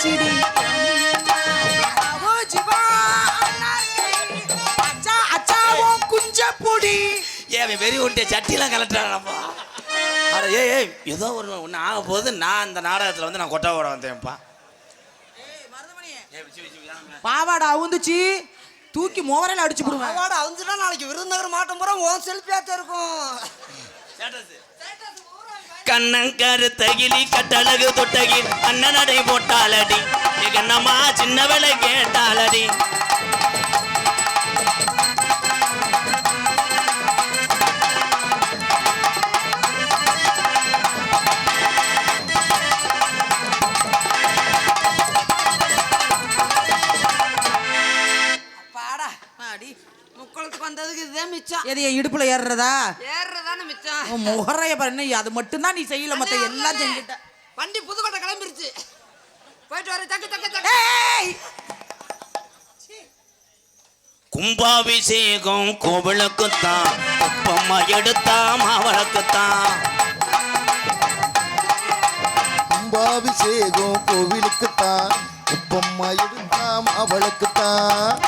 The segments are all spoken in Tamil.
ஆச்சிடி ஓ ஜிவா அண்ணாச்சி. அச்சா அச்சாவும் குஞ்ச பொடி ஏன் வெறி உண்டே சட்டிலாம் கலட்டானப்பா அட ஏய் ஏய் ஏதோ ஒரு ஒன்று ஆக போகுது நான் அந்த நாடகத்தில் வந்து நான் கொட்டை ஓட வந்தேன்ப்பா. பாவாடை அவுந்துச்சு. தூக்கி மோவரையில் அடிச்சு விடுவேன் அவாட அவுந்துட்டா நாளைக்கு விருதுநகர் மாட்டம் பூரா உன் செல்ஃபியாத்த இருக்கும். கண்ணங்கரு தகிலி கட்டழகு தொட்டகி அண்ணன் நடை போட்டாலடி. என்னம்மா சின்ன வேலை கேட்டாலடி. வந்ததுக்கு இதுதான் மிச்சம். எது என் இடுப்புல ஏறுறதா? முகரைய பாரு என்ன அது மட்டும்தான் நீ செய்யல மத்த எல்லாம் செஞ்சுட்ட. வண்டி புதுக்கோட்டை கிளம்பிருச்சு. போயிட்டு வர தக்கு தக்கு தக்கு. ஏய்! கும்பாபிஷேகம் கோவிலுக்குத்தான் உப்பம்மா எடுத்தா மாவளக்குத்தான் கும்பாபிஷேகம் கோவிலுக்குத்தான் உப்பம்மா எடுத்தாம் அவளுக்குத்தான்.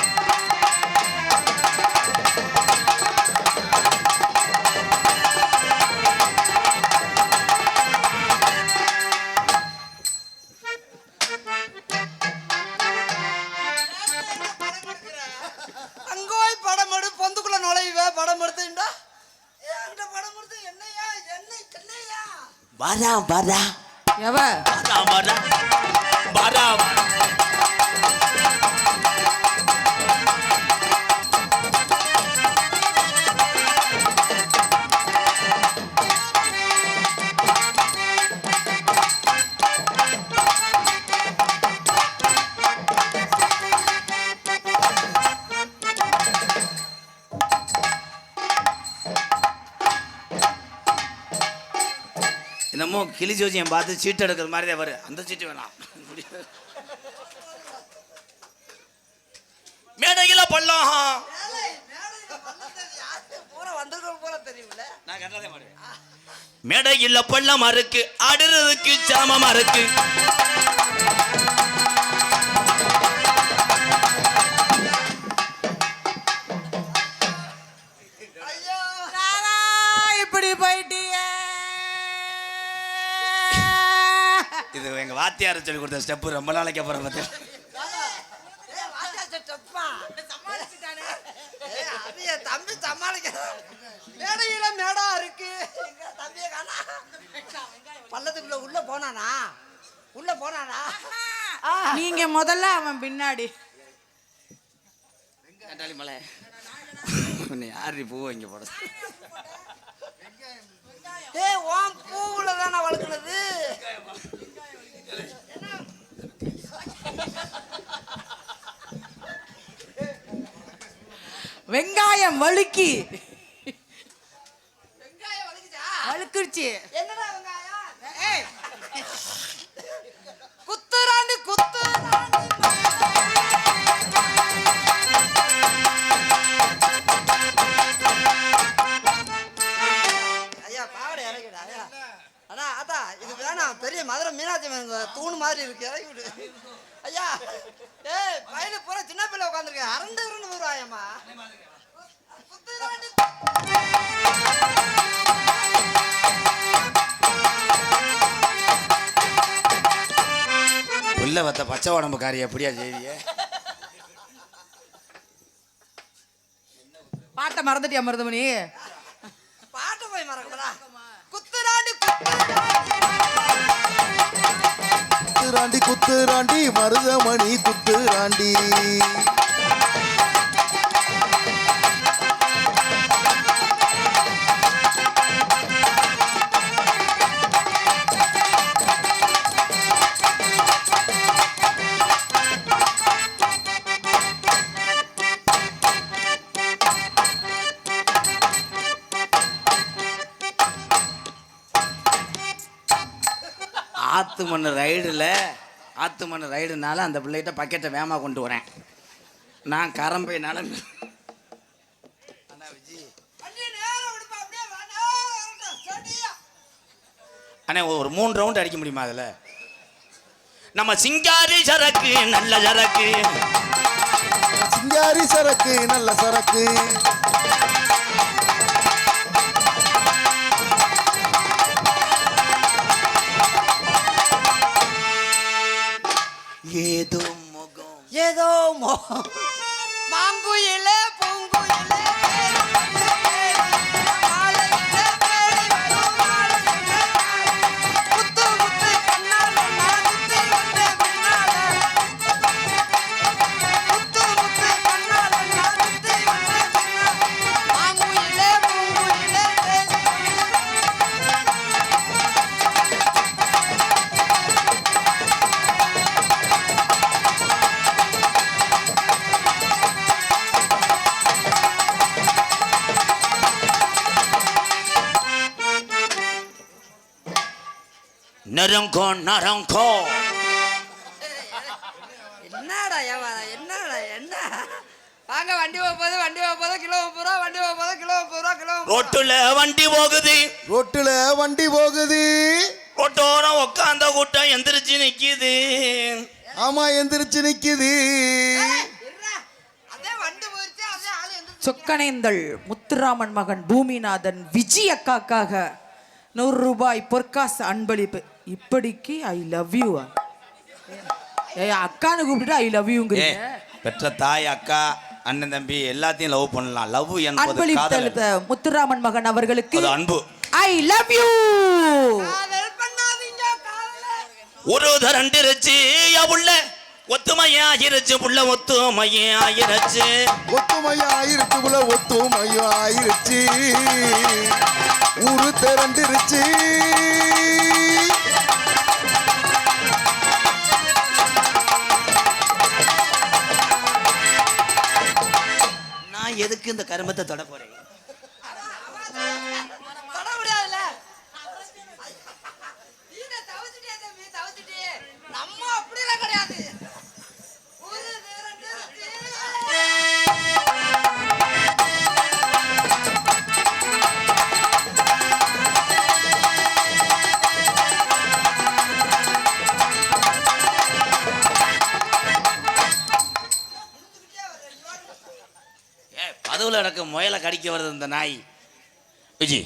வரா வரா எவ வரா வரா வரா கிளி ஜோசியம் பார்த்து சீட்டு எடுக்கிற மாதிரி தான் வரும் அந்த சீட்டு வேணாம். மேடையில பள்ளம். மேடையில் பள்ளம் அறுக்கு அடுறதுக்கு சாமம் அறுக்கு. இது எங்க வாத்தியார் சொல்லி கொடுத்த ஸ்டெப்பு ரொம்ப நாளைக்கு அப்புறம் பார்த்தேன் ஏய், வாத்தியா செட்டப்பா. ஏய், அது என் தம்பி சமாளிக்கிறான். மேடையில மேடா இருக்கு எங்க தம்பியை காணா பள்ளத்துக்குள்ள உள்ள போனானா உள்ள போனானா ஆ. நீங்க முதல்ல அவன் பின்னாடி கண்டாளி மலை யாரு பூ இங்க போட ஏய் உன் பூவுல தானே வளர்க்குனது வெங்காயம் வழுக்கி. வெங்காயம் வழுக்குருச்சு. என்னடா அம்மன் தூண் மாதிரி இருக்கு. விடு. ஐயா ஏய் பையனு பூரா சின்ன பிள்ளை உட்காந்துருக்கேன் இரண்டு வருவாயம்மா புள்ள வத்த பச்சை உடம்புக்காரி எப்படியா செய்விய பாட்டை மறந்துட்டியா மருதமணி? பாட்டு போய் மறக்கடா குத்துறாண்டி குத்துராண்டி குத்துராண்டி குத்துராண்டி மருதமணி குத்துராண்டி மண் ரைடில் ஆத்து மண் ரைடுனால அந்த பிள்ளைகிட்ட பக்கெட்டை வேகமாக கொண்டு வரேன். நான் கரம்பைனால அண்ணே ஒரு மூணு ரவுண்ட் அடிக்க முடியுமா அதில்? நம்ம சிங்காரி சரக்கு நல்ல சரக்கு. சிங்காரி சரக்கு நல்ல சரக்கு. ஏதோ முகம். ஏதோ முகம். மாங்குயிலே பூங்குயிலே. நரங்கோ நரங்கோ என்னடா வியாபாரம் என்னடா என்ன? வாங்க வண்டி போகும்போது வண்டி போகும்போது கிலோ முப்பது ரூபா வண்டி போகும்போது கிலோ முப்பது ரூபா கிலோ. ரோட்டுல வண்டி போகுது. ரோட்டுல வண்டி போகுது. ரோட்டோரம் உட்காந்த கூட்டம் எந்திரிச்சு நிக்குது. ஆமா எந்திரிச்சு நிக்குது. சொக்கனேந்தல் முத்துராமன் மகன் பூமிநாதன் விஜய் அக்காக்காக நூறு ரூபாய் பொற்காசு அன்பளிப்பு. இப்படிக்கு ஐ லவ் யூ ஏ அக்கான்னு கூப்பிட்டு ஐ லவ் யூங்கிறீங்க பெற்ற தாய் அக்கா அண்ணன் தம்பி எல்லாத்தையும் லவ் பண்ணலாம். லவ் என்பது காதல் முத்துராமன் மகன் அவர்களுக்கு அது அன்பு. ஐ லவ் யூ காதல் பண்ணாதீங்க காதல. ஒரு தரண்டிருச்சு உள்ள ஒத்துமையாயிருச்சு புள்ள ஒத்துமையாயிருச்சு. ஒத்துமையா ஆயிருச்சுக்குள்ள ஒத்துமையா ஆயிருச்சு ஊரு திரண்டிருச்சு. எதுக்கு இந்த கருமத்தை தொட போறீங்க? நடக்க முயலை கடிக்க வருது இந்த நாய். விஜி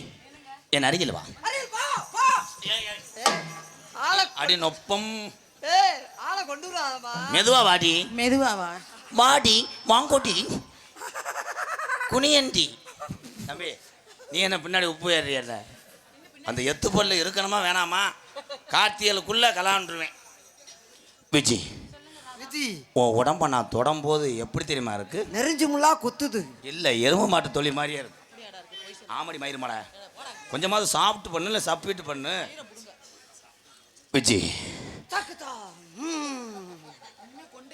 என் அருகில் வா. அரே போ போ. ஏய், ஆளை அடி நொப்பம். ஏய் ஆளை கொண்டு வராதம்மா மெதுவா வாடி மெதுவாவா வாடி வாங்கோட்டி குனியன்டி தம்பி நீ என்ன பின்னாடி உப்பு ஏறியல அந்த எத்து பொருள் இருக்கணுமா வேணாமா? கார்த்தியலுக்குள்ள கலாண்டுருவேன் விஜி விதி உன் உடம்ப நான் தொடும்போது எப்படி தெரியுமா இருக்கு? நெறிஞ்சு முள்ளா குத்துது. இல்லை எருமை மாட்டு தொழில் மாதிரியே இருக்கு. ஆமடி மயிறு மாட கொஞ்சமாவது சாப்பிட்டு பண்ணு இல்லை சப்பிட்டு பண்ணு. விஜி.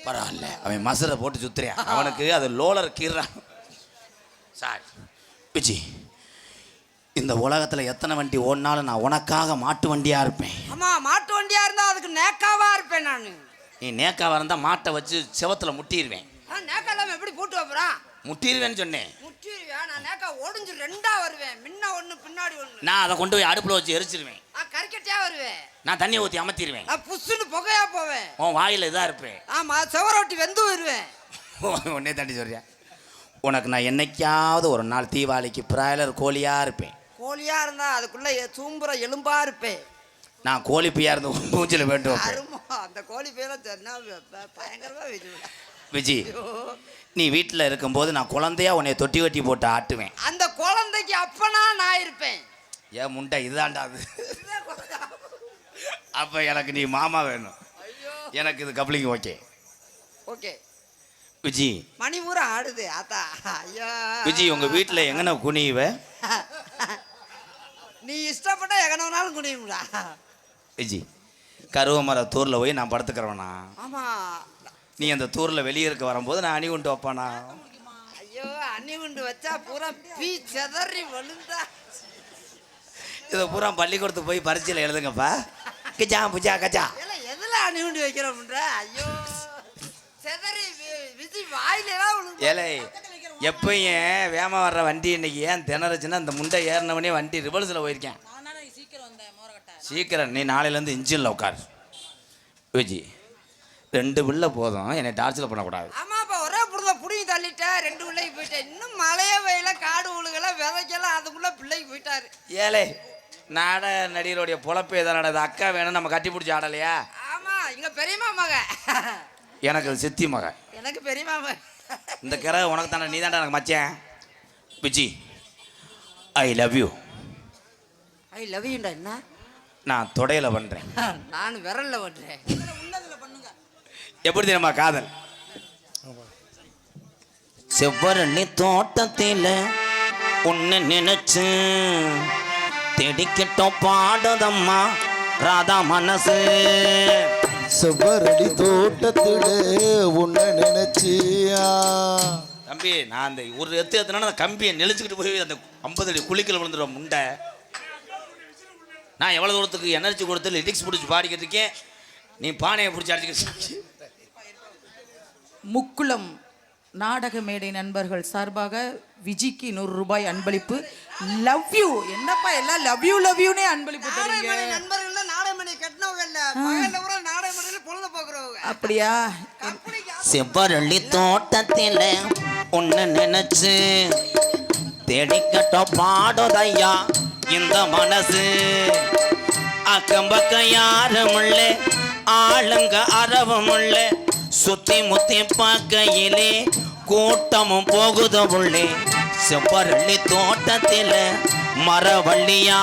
பரவாயில்ல அவன் மசரை போட்டு சுத்துறியான் அவனுக்கு அது லோலர் கீறான் சார் விஜி இந்த உலகத்தில் எத்தனை வண்டி ஓடினாலும் நான் உனக்காக மாட்டு வண்டியாக இருப்பேன். ஆமா மாட்டு வண்டியா இருந்தா அதுக்கு நேக்காவா இருப்பேன் நான். நீ நேக்காக இருந்தால் மாட்டை வச்சு செவத்தில் முட்டிடுவேன் நேக்கா இல்லாம எப்படி போட்டு வைப்பறான் முட்டிடுவேன்னு சொன்னேன். முட்டிடுவேன் நான் நேக்கா ஒடிஞ்சு ரெண்டா வருவேன். முன்ன ஒண்ணு பின்னாடி ஒண்ணு. நான் அதை கொண்டு போய் அடுப்பில் வச்சு எரிச்சிருவேன். நான் கறிக்கட்டியா வருவேன் நான் தண்ணியை ஊற்றி அமர்த்திடுவேன் நான் புஷ்ஷுன்னு புகையா போவேன். உன் வாயில் இதாக இருப்பேன். ஆமா செவரொட்டி வெந்து வருவேன். உன்னே தாண்டி சொல்றியா? உனக்கு நான் என்னைக்காவது ஒரு நாள் தீபாவளிக்கு பிராய்லர் கோழியாக இருப்பேன். கோழியா இருந்தா அதுக்குள்ள எ- சூம்புற எலும்பா இருப்பேன். நான் கோழி பியா இருந்து மூஞ்சில் அருமா. அந்த கோழி பேரை சொன்னா பயங்கரமா வச்சுருவேன் விஜி நீ வீட்டில் இருக்கும்போது நான் குழந்தையா உன்னை தொட்டி வெட்டி போட்டு ஆட்டுவேன். அந்த குழந்தைக்கு அப்பனா நான் இருப்பேன் ஏன் முண்டை இதுதான்டா அது? அப்போ எனக்கு நீ மாமா வேணும். எனக்கு இது கப்ளிங் ஓகே. ஓகே. விஜி. மணி பூரா ஆடுது ஆத்தா. ஐயா. விஜி உங்கள் வீட்டில் எங்கன குனியுவ? நீ இஷ்டப்பட்டா எகனவனாலும் குனியும்டா. விஜி. கருவமர தூரில் போய் நான் படுத்துக்கிறவனா? ஆமா. நீ அந்த தூரில் வெளியே இருக்க வரும்போது நான் அணி கொண்டு வைப்பானா? ஐயோ அண்ணி குண்டு வச்சா பூரா பீ செதறி விழுந்தா. இதை பூரா பள்ளிக்கூடத்துக்கு போய் பரீட்சையில் எழுதுங்கப்பா. கிஜா புஜா இல்ல எதுல அணி குண்டு வைக்கிறோம்ன்ற? ஐயோ செதறி வி- விதி வாயிலாம் ஏலே எப்பயும் வேமா வர்ற வண்டி இன்னைக்கு ஏன் திணறுச்சுன்னா இந்த முண்டை ஏறினவனே வண்டி ரிவர்ஸில் போயிருக்கேன். சீக்கிரம் நீ நாளையிலேருந்து இன்ஜினில் உட்கார். விஜி ரெண்டு பிள்ளை போதும் என்னை டார்ச்சர் பண்ணக்கூடாது. ஆமாப்பா ஒரே புடுத புடிங்கி தள்ளிட்டேன் ரெண்டு பிள்ளைக்கு போயிட்டேன் இன்னும் மழையே வெயில காடு உழுகல விதைக்கெல்லாம் அதுக்குள்ள பிள்ளைக்கு போயிட்டாரு. ஏலே நாடக நடிகருடைய பொழப்பே தான் நடக்குது? அக்கா வேணும் நம்ம கட்டி பிடிச்சி ஆடலையா? ஆமா இங்க பெரியம்மா மக. எனக்கு சித்தி மக. எனக்கு பெரியம்மா மக. இந்த கிரக உனக்கு தானே நீ தான்டா எனக்கு மச்சேன். பிச்சி I love you I love யூண்டா என்ன? நான் தொடையில பண்ணுறேன் நான் விரல்ல ஓட்டுறேன் எப்படி தெரியுமா காதல்? செவ்வரணி தோட்டத்தில் உன்னை நினைச்சு தெடிக்கிட்டோம் பாடுதம்மா ராதா மனசு. செவ்வரடி தோட்டத்தில உன்னை நினைச்சியா? தம்பி நான் அந்த ஒரு எத்து எத்தனா அந்த கம்பியை நெளிச்சுக்கிட்டு போய் அந்த ஐம்பது அடி குழிக்கல் விழுந்துடும் முண்டை. நான் எவ்வளோ தூரத்துக்கு எனர்ஜி கொடுத்து லிரிக்ஸ் பிடிச்சி பாடிக்கிட்டு இருக்கேன்? நீ பானையை பிடிச்சி அடிச்சுக்கிட்டு முக்குளம் நாடக மேடை நண்பர்கள் சார்பாக விஜிக்கு நூறு ரூபாய் அன்பளிப்பு. லவ் யூ என்னப்பா எல்லாம் லவ் யூ லவ் யூனே அன்பளிப்பு நண்பர்கள் நாடகமணி கட்டினவங்க இல்ல பகல்ல பூரா நாடகமணியில பொழுது போக்குறவங்க. அப்படியா? செவ்வரளி தோட்டத்தில் உன்னை நினைச்சு தேடிக்கட்டும் பாடுதையா இந்த மனசு. அக்கம் பக்கம் யாரும் இல்ல ஆளுங்க அறவும் இல்ல சுத்தி முத்தி பார்க்கையிலே கூட்டமும் போகுது உள்ளே செவ்வரளி தோட்டத்தில் மரவள்ளியா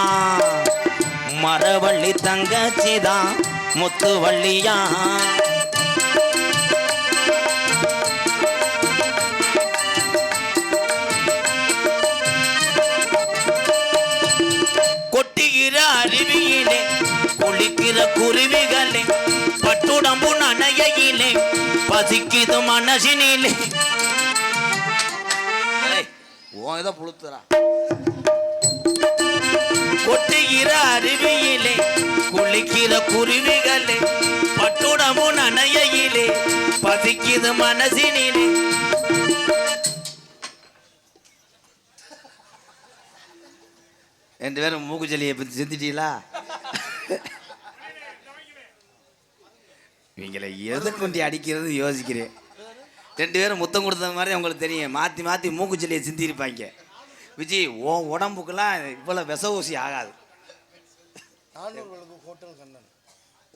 மரவள்ளி தங்கச்சிதான் முத்துவள்ளியா. குளிக்கிற குருவிகளே பட்டுடம்பு நனையிலே பசிக்குது மனசினிலே. இதை புளுத்துறா கொட்டுகிற அருவியிலே குளிக்கிற குருவிகளே பட்டுடம்பு நனையிலே பசிக்குது மனசினிலே. ரெண்டு பேரும் மூக்குச்சலியை சிந்திட்டீங்களா இவங்களை எதை கொண்டு அடிக்கிறது? யோசிக்கிறேன். ரெண்டு பேரும் முத்தம் கொடுத்த மாதிரி அவங்களுக்கு தெரியும். மாற்றி மாற்றி மூக்குச்சலியை சிந்திருப்பாங்க விஜய் உன் உடம்புக்கெல்லாம் இவ்வளோ விச ஊசி ஆகாது.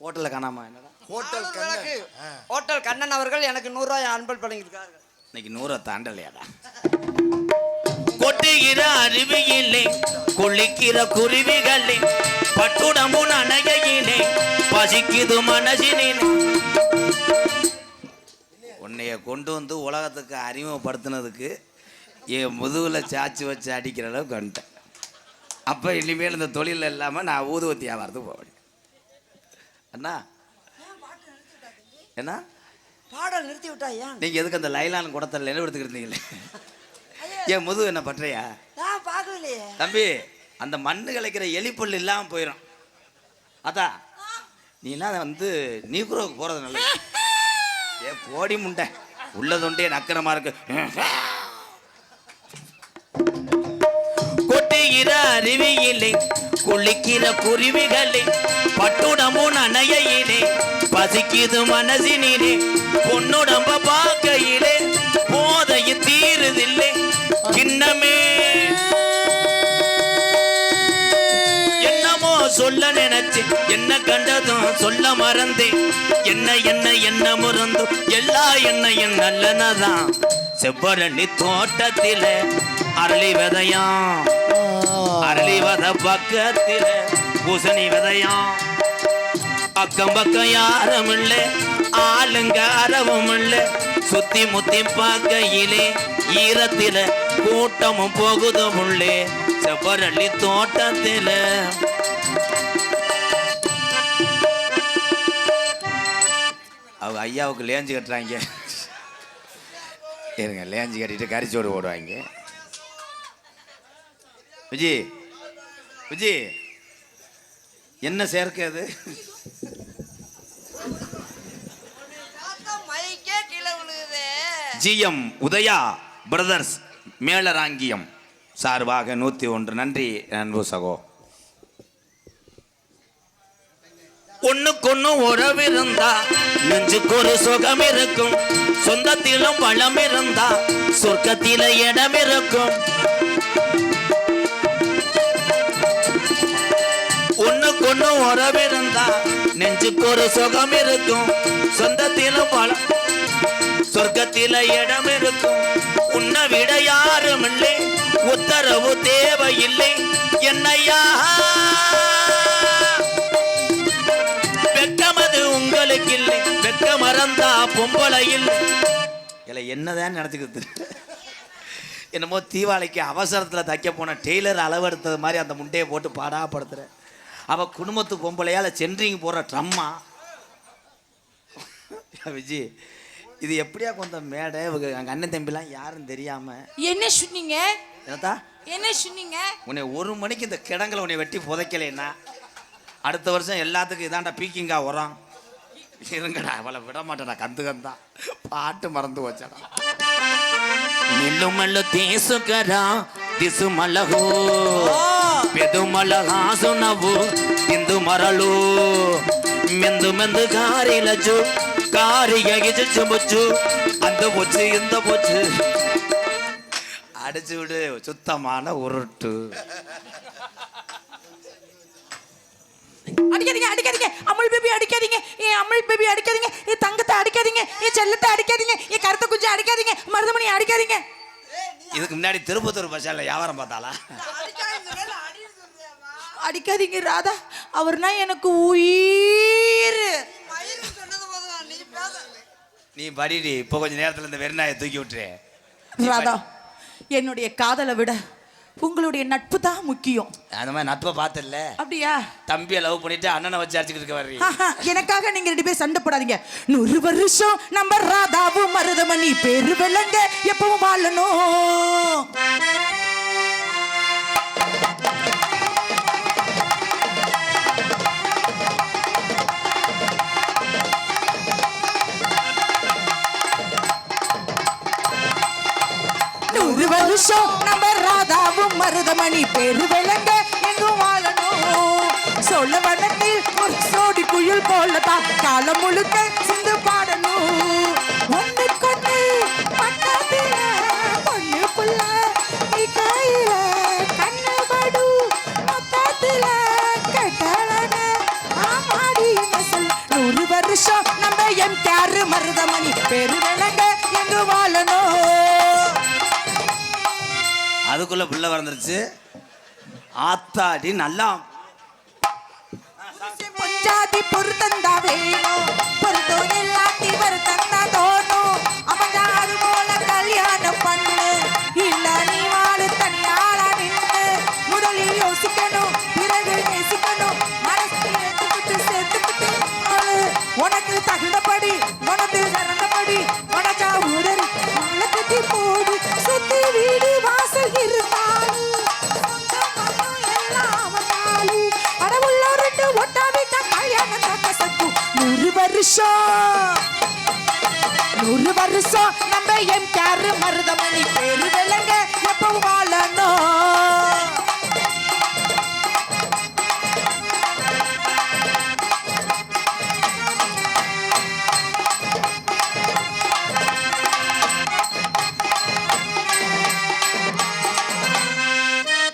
ஹோட்டலில் காணாமா என்னடா? ஹோட்டல் கண்ணன். ஹோட்டல் கண்ணன் அவர்கள் எனக்கு நூறு ரூபாய் அன்பல் பண்ணியிருக்காங்க இன்னைக்கு நூறை தாண்டலையாடா. கொட்டுகிற அருவியிலே குளிக்கிற குருவிகளே பட்டுடம்பு நனையிலே பசிக்குது மனசினிலே உன்னைய கொண்டு வந்து உலகத்துக்கு அறிமுகப்படுத்தினதுக்கு என் முதுகில் சாச்சி வச்சு அடிக்கிற அளவுக்கு வந்துட்டேன். அப்போ இனிமேல் இந்த தொழில் இல்லாமல் நான் ஊதுவத்தி வியாபாரத்துக்கு முடியும். அண்ணா? என்ன? பாடல் நிறுத்தி விட்டா ஏன்? நீங்கள் எதுக்கு அந்த லைலான் குடத்தில் நினைவெடுத்துக்கிட்டு இருந்தீங்களே? என் முதுகு என்ன பண்றியா நான் பார்க்கலையே தம்பி அந்த மண்ணு கலைக்கிற எலிப்புல் இல்லாமல் போயிடும் அதான் நீனா வந்து நீக்குறவுக்கு போகிறது நல்லது. ஏ போடி முண்டை. உள்ளதொண்டே நக்கரமா இருக்கு கொட்டுகிற அருவியிலே குளிக்கிற குருவிகளே பட்டுடம்பு நனையிலே பசிக்குது மனசினிலே பொன்னுடம்ப பார்க்கையிலே போதையும் தீருதில்லை. கிண்ண என்ன கண்டதும் சொல்ல மறந்தேன். என்ன என்ன என்ன மறந்தும் எல்லா எண்ணையும் நல்லனதான். செவ்வரணி தோட்டத்தில அரளி விதையாம். அரளி வத பக்கத்தில பூசணி விதையாம். அக்கம் பக்கம் யாரும் இல்ல ஆளுங்க அறவும் இல்ல. சுத்தி முத்தி பார்க்கையிலே ஈரத்தில கூட்டமும் போகுதும் உள்ளே. செவ்வரளி தோட்டத்தில அவங்க ஐயாவுக்கு லேஞ்சு கட்டுறாங்க. இருங்க லேஞ்சு கட்டிட்டு கரிச்சோடு ஓடுவாங்க விஜி விஜி என்ன சேர்க்கை அது? ஜிஎம் உதயா பிரதர்ஸ் மேலராங்கியம் சார்பாக நூற்றி ஒன்று. நன்றி அன்பு சகோ. ஒண்ணுக்கொன்னு உறவு இருந்தா நெஞ்சுக்கு ஒரு சுகம் இருக்கும். சொந்தத்திலும் பழம் இருந்தா சொர்க்கத்தில இடம் இருக்கும். ஒண்ணுக்கொன்னு உறவு இருந்தா நெஞ்சுக்கு ஒரு சுகம் இருக்கும். சொந்தத்திலும் பழம் சொர்க்கத்தில இடம் இருக்கும். உன்னை விட யாரும் இல்லை உத்தரவு தேவையில்லை. என்னையா? வெட்க மறந்தா பொம்பளை இல்லை என்னதான் நினச்சிக்கிறது என்னமோ தீபாவளிக்கு அவசரத்தில் தைக்க போன டெய்லர் அளவெடுத்தது மாதிரி அந்த முட்டையை போட்டு பாடாப்படுத்துற அவ குடும்பத்து பொம்பளையால சென்ட்ரிங் போடுற ட்ரம்மா. விஜி இது எப்படியா கொஞ்சம் மேடை? இவங்க எங்கள் அண்ணன் தம்பிலாம் யாரும் தெரியாம. என்ன சொன்னீங்க? என்னத்தா? என்ன சொன்னீங்க? உன்னை ஒரு மணிக்கு இந்த கிடங்களை உன்னை வெட்டி புதைக்கலைன்னா அடுத்த வருஷம் எல்லாத்துக்கும் இதாண்டா பீக்கிங்கா உரம். இருங்கடா அவளை விட மாட்டேடா கந்து கந்தா பாட்டு மறந்து வச்சடா నిన్ను మళ్ళీ తీసుకురా దిసు మలహు పెదు మలహాసు నవ్వు తిందు మరలు మెందు మెందు కారిలచ్చు కారి ఎగిచు బొచ్చు அந்த பொச்சு இந்த பொச்சு அடிச்சு விடு சுத்தமான உருட்டு அடிக்காதீங்க அடிக்காதீங்க. அமுல் பேபி அடிக்காதீங்க. ஏன் அமுல் பேபி அடிக்காதீங்க. ஏன் தங்கத்தை அடிக்காதீங்க. ஏன் செல்லத்தை அடிக்காதீங்க. ஏன் கருத்த குஞ்சு அடிக்காதீங்க. மருதமணி அடிக்காதீங்க. இதுக்கு முன்னாடி திருப்பத்தூர் பஸ் ஸ்டாண்ட்ல வியாபாரம் பார்த்தாளா? அடிக்காதீங்க ராதா. அவர்னா எனக்கு உயிர். நீ படிடி. இப்போ கொஞ்ச நேரத்துல இந்த வெறிநாயை தூக்கி விட்டுரு. ராதா என்னுடைய காதலை விட உங்களுடைய நட்பு தான் முக்கியம். அந்த மாதிரி நட்பை பார்த்தல அப்படியா? தம்பியை லவ் பண்ணிட்டு அண்ணனை வச்சு அடிச்சுக்கிட்டு இருக்க வர்றீ? ஆஹா, எனக்காக நீங்க ரெண்டு பேரும் சண்டை போடாதீங்க. நூறு வருஷம் நம்ம ராதாவும் மருதமணி பேரு விளங்க எப்பவும் வாழணும். ராதாவும் பேரு விளங்க எங்கும் வாழணும். சொல்ல வனத்தில் ஒரு சோடி குயில் போலதான் காலம் முழுக்க அதுக்குள்ள பிள்ளை வந்துருச்சு ஆத்தாடி நல்லா. பொருத்தந்தாவே. நூறு நம்ம எம் கேரு மருதமணி பேரு விளங்க எப்பவும் வாழணும்.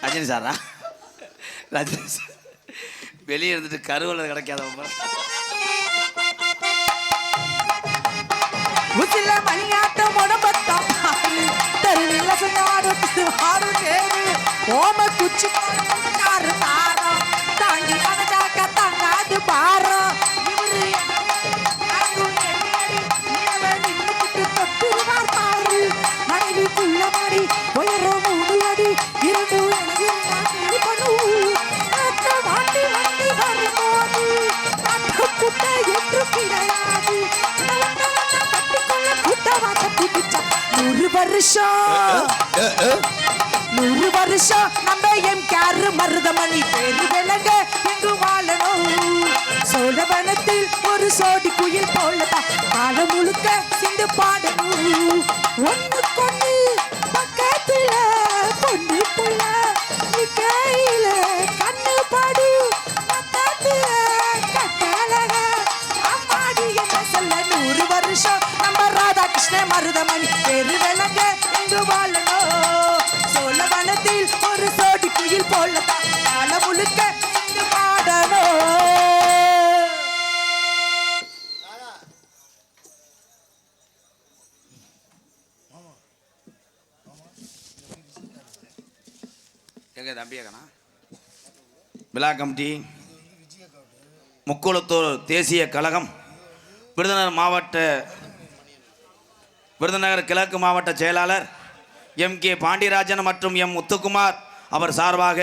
ரஜினி சாரா? ரஜினி சார். வெளியே இருந்துட்டு கருவலை கிடைக்காதவங்க உச்சில மணியாட்டம் உடம்பத்தான் தெருவில் சொன்னாரும் திருவாரும் தேரு ஓம குச்சி நூறு வருஷம் நூறு வருஷம் நம்ம எம் கேரு மருதமணி பேரு விளங்க எங்கு வாழணும். சோழவனத்தில் ஒரு சோடி குயில் போலதான். காலம் முழுக்க சிந்து பாடணும். ஒண்ணு மருதமணி பெரு விளங்க இங்கு வாழணும் சோழவனத்தில் ஒரு சோடி குயில் போல கால முழுக்க இங்கு பாடணும் எங்க தம்பியக்கண்ணா விழா கமிட்டி முக்குளத்தூர் தேசிய கழகம் விருதுநகர் மாவட்ட விருதுநகர் கிழக்கு மாவட்ட செயலாளர் எம் கே பாண்டியராஜன் மற்றும் எம் முத்துக்குமார் அவர் சார்பாக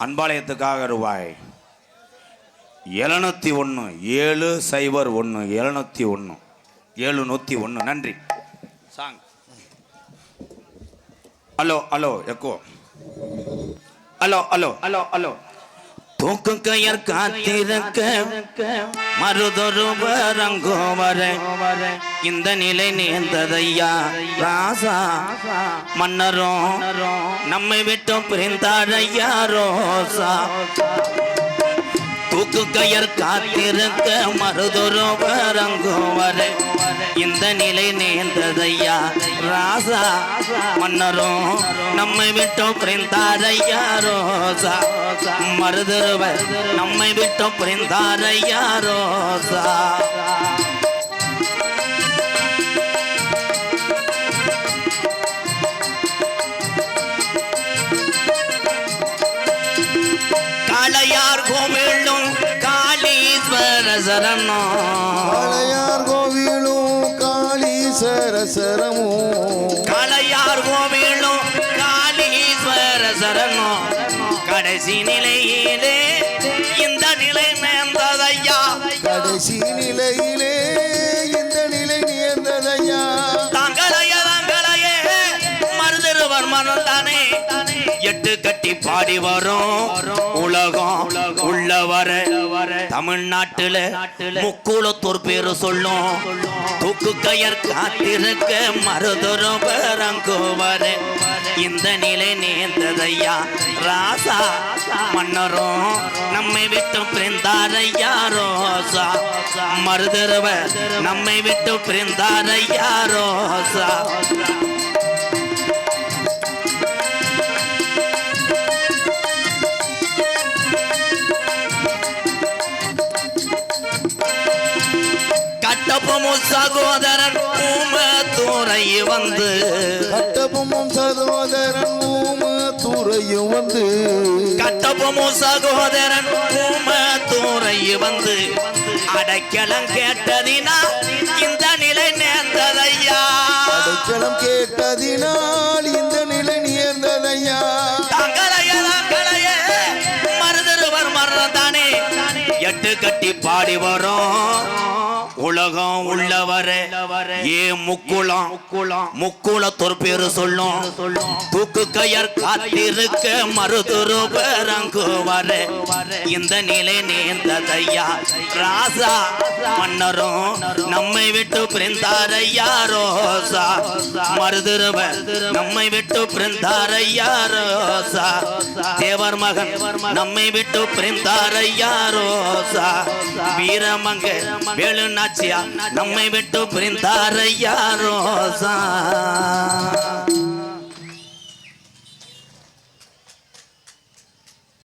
அன்பாளையத்துக்காக ரூபாய் எழுநூற்றி ஒன்று ஏழு சைபர் ஒன்று எழுநூற்றி ஒன்று ஏழு நூற்றி ஒன்று நன்றி. Song. Hello hello echo. Hello hello hello hello. தூக்கு கயர் காத்திருக்க மறுதொரு வரங்கோ வர இந்த நிலை நேர்ந்ததையா? ராசா மன்னரும் நம்மை விட்டு பிரிந்தாரையா ரோசா. தூக்கு கயர் காத்திருக்க மறுதொரு வரங்கோ வர இந்த நிலை நேர்ந்ததையா? ராசா மன்னரும் நம்மை விட்டு பிரிந்தாரையா ரோசா? மறுதொருவர் நம்மை விட்டு பிரிந்தாரையா ரோசா? காளையார் கோவிலும் காளீஸ்வர சரணம். பழையார் கோவிலும் காளீசர சரமும் காளையார் கோவிலும் காளீஸ்வர சரணம். கடைசி நிலையிலே இந்த நிலை மேந்ததையா கடைசி நிலையிலே பாடி வரும் உலகம் உள்ள வர. தமிழ்நாட்டுல முக்குளத்தூர் பேரு சொல்லும். தூக்கு கயர் காத்திருக்க மருதுரு பெரங்குவர. இந்த நிலை நேர்ந்ததையா? ராசா மன்னரும் நம்மை விட்டு பிரிந்தாரையா ரோசா? மருதருவ நம்மை விட்டு பிரிந்தாரையா ரோசா? கட்டப்பமும் சகோதரன் ஊமத்துறை வந்து. கட்டபொம்மும் சகோதரன் ஊம துறையும் வந்து. கட்டப்பமும் சகோதரன் ஊமத்துறை வந்து. அடைக்கலம் கேட்டதினா இந்த நிலை நேர்ந்ததையா? அடைக்கலம் கேட்டதினால் இந்த எட்டு கட்டி பாடி வரும். உலகம் உள்ளவரே ஏ முக்குளம். முக்குளத்தொரு பேரு சொல்லும். தூக்கு கயர் காத்திருக்க மருதுரு பேரங்கு வர இந்த நிலை நேர்ந்ததையா? ராசா மன்னரும் நம்மை விட்டு பிரிந்தாரையா ரோசா? மருதுருவ நம்மை விட்டு பிரிந்தாரையா ரோசா? தேவர் மகன் நம்மை விட்டு பிரிந்தாரையா ரோசா? வீரமங்க வேலு நாச்சியா நம்மை விட்டு புரிந்தாரையா ரோசா.